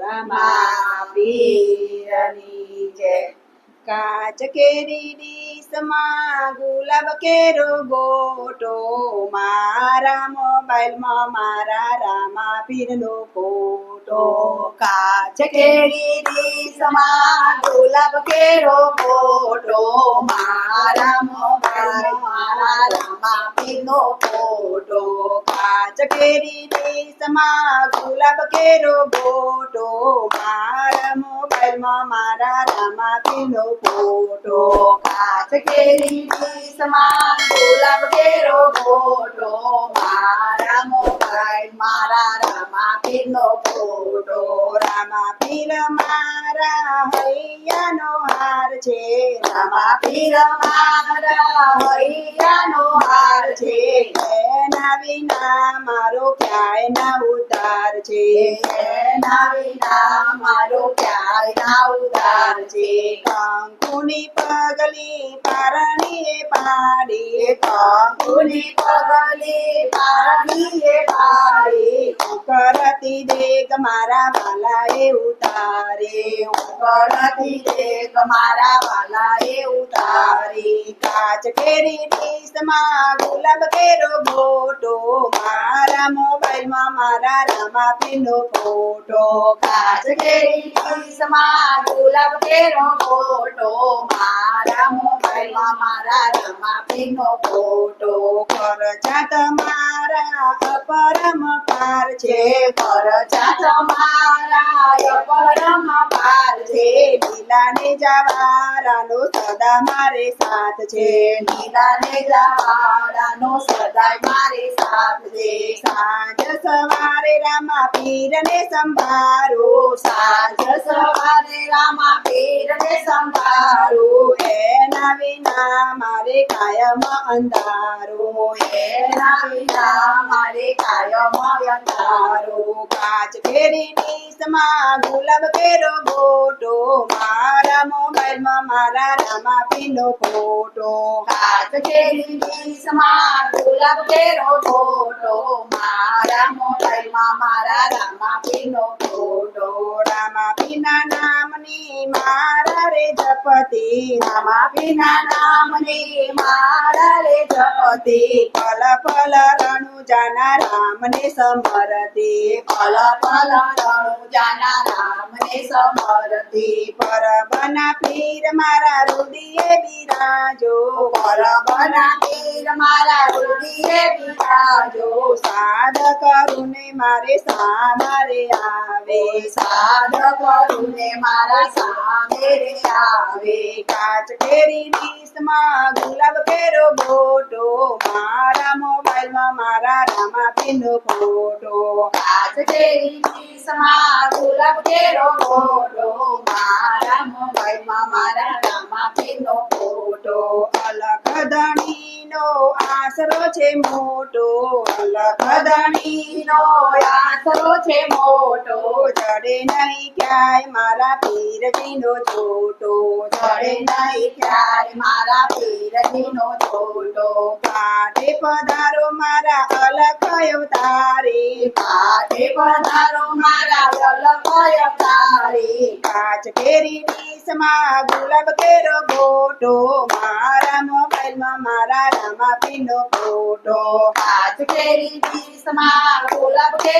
રમા પીરની જય કાચ કેરી ડીશમાં ગુલાબ કેરો ગોટો મારા મોબાઈલમાં મારા રામા પીરનો ફોટો કાચ કેરી ડીશમાં ગુલાબ કેરો ફોટો મારા મોબાઈલ મારા રામા પીરનો ફોટો કાચ કેરી દેશમાં ગુલાબ કેરો ગોટો મારા મોબાઈલમાં મારા રામા પીરનો ફોટો. કાચ કેરી ડીશમાં ગુલાબ કેરો ગોટો મારા મોબાઈલ, મારા રામા પીરનો ફોટો. પીર મારા હૈયાનો હાર છે રામા પીર મારા હૈયાનો હાર છે વિના મારો ક્યાંય ના ઉદ્ધાર છે. એના વિના મારો ક્યાંય ના ઉધાર છે. કંકુની પગલી પારણીએ પાડી. કંકુની પગલી પારણીએ પાડી. કરતી દેખ મારા વાલાએ ઉતારે. કરતી દેખ મારા વાલા એ ઉતારે. કાચ કેરી ડીશમાં ગુલાબ કેરો ગોટો મારા મોબાઈલમાં મારા રામા પીનો ફોટો. કાચ કેરી ડીશમાં ગુલાબ કેરો ફોટો. મારા મોબાઈલમાં મારા રમાપીનો ફોટો. ખર્ચા તમારા અપરમ પાર છે. ખર્ચા તમારા પરમ પાર છે લીલાને જવારાનો સદા મારે સાથ છે. લીલાને જવાડાનો સદાય મારે સાથ છે સાંજ સવારે રામા પીરને સંભારો સાંજ સવારે રામા પીરને સંભાળું એના વિના મારે કાયમ અંધારો એના વિના મારે કાયમ અંધારો કાચ કેરી ડીશમાં ગુલાબ કેરો ગોટો મારા મોબાઈલમાં મારા રામા પીનો ફોટો. હાથ કેરી ડીશમાં ગુલાબ કેરો ફોટો. મારા મોબાઈલમાં મારા રામાપીનો ફોટો. રે રામા વિના નામને મારા રે જપતી પલ પલ રણુ જાના રામને સમરતે. પલ પલ રણુ જાના રામને સમરતી. પરબના પીર મારા રુદિયે બિરાજો. પરબના પીર મારા રુદિયે બિરાજો. સાદ કરુને મારે સામરે આવે. સાદ કરુને મારા સામે રે આવે. કાચ કેરી ડીશમાં ગુલાબ કેરો ગોટો મારા મોબાઈલમાં મારા રામા પીનો ફોટો કાચ કેરી ડીશમાં ગુલાબ કેરો ફોટો મારા મોબાઈલમાં મારા રામાપીનો ફોટો અલખ ધણીનો આશરો છે મોટો અલખ ધણીનો આશરો છે મોટો ચડે નહીં ક્યાંય મારા પીરજીનો છોટો ચડે નહીં ક્યાંય મારા પીરજીનો છોટો કાઢે પધારો મારા અલખયો અવતારે. કાઢે પધારો મારા અલખયો તારી કાચ કેરી ડીશમાં ગુલાબ કેરો ગોટો. મારા મોબાઈલમાં મારા રામા પીનો ફોટો. કાચ કેરી ડીશમાં ગુલાબ કેરો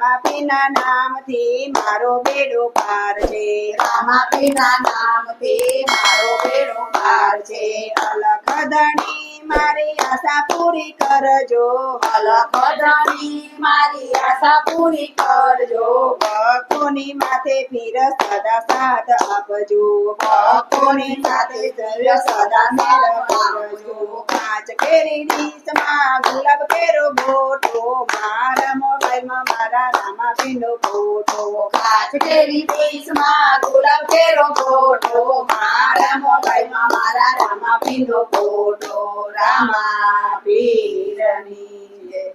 રામા પીના નામથી મારો બેડો પાર છે. રામાપીના નામથી મારો બેડો પાર છે. અલખ ધણી મારી આશા પૂરી કરજો. અલખધણી મારી આશા પૂરી કરજો. ભક્તોની માથે ફીર સદા સાથ આપજો. ભક્તોની સાથે જય સદા મેળ કરજો પાંચ કેરી ડીશમાં ગુલાબ કેરો ગોટો મારા મોબાઈલમાં મારા મારા રામાપીનો ફોટો પાંચ કેરી ડીશમાં ગુલાબ કેરો ગોટો મારા મોબાઈલમાં મારા રામાપીનો ફોટો રામા પીરની